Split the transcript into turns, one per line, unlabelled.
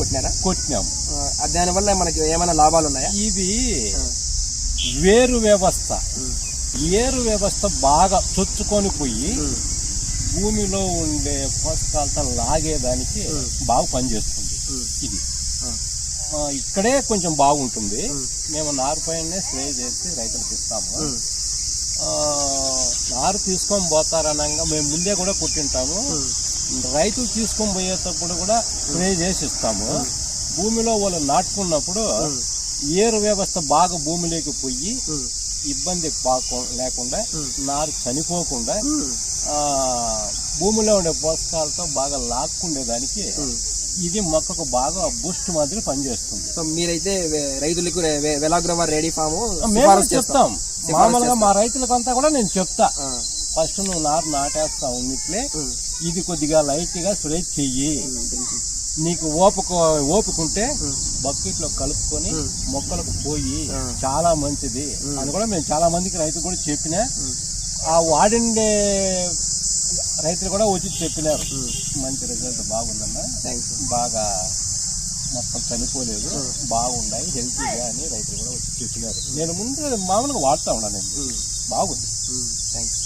కొట్టినారా?
కొట్టినాము
దానివల్ల మనకి ఏమైనా లాభాలు ఉన్నాయా?
ఇది వేరు వ్యవస్థ. ఏరు వ్యవస్థ బాగా చొచ్చుకొని పోయి భూమిలో ఉండే పోషకాలతో లాగేదానికి బాగా పనిచేస్తుంది. ఇది. ఇక్కడే కొంచెం బాగుంటుంది. మేము నారు పైనే స్ప్రే చేసి రైతులకు ఇస్తాము. నారు తీసుకొని పోతారనగా మేము ముందే కూడా కొట్టింటాము. రైతులు తీసుకొని పోయేటప్పుడు కూడా స్ప్రే చేసి ఇస్తాము భూమిలో వాళ్ళు నాటుకున్నప్పుడు ఏరు వ్యవస్థ బాగా భూమిలోకి పోయి ఇబ్బంది లేకుండా నారు చనిపోకుండా ఆ, భూమిలో ఉండే పోషకాలతో బాగా లాక్కుండేదానికి ఇది మొక్కకు బాగా బూస్ట్ మాదిరి పనిచేస్తుంది.
సో మీరైతే రైతులకు వెలాగ్రవర్ రెడీ ఫామ్
మేము చెప్తాం. మామూలుగా మా రైతులకంతా కూడా నేను చెప్తా. ఫస్ట్ నువ్వు నారు నాటేస్తా ఉన్నట్లే ఇది కొద్దిగా లైట్గా స్ప్రే చెయ్యి నీకు ఓపిక ఓపిక ఉంటే బకెట్లో కలుపుకొని మొక్కలకు పోయి చాలా మంచిది అని కూడా మేము చాలా మందికి రైతు కూడా చెప్పినా. ఆ వాడిండే రైతులు కూడా వచ్చి చెప్పినారు. మంచి రిజల్ట్ బాగుందన్న.
థ్యాంక్స్
బాగా మొత్తం చనిపోలేదు. బాగున్నాయి హెల్తీగా అని రైతులు కూడా వచ్చి చెప్పినారు. నేను ముందు మామూలుగా వాడుతా ఉన్నాను నేను. బాగుంది.
థ్యాంక్స్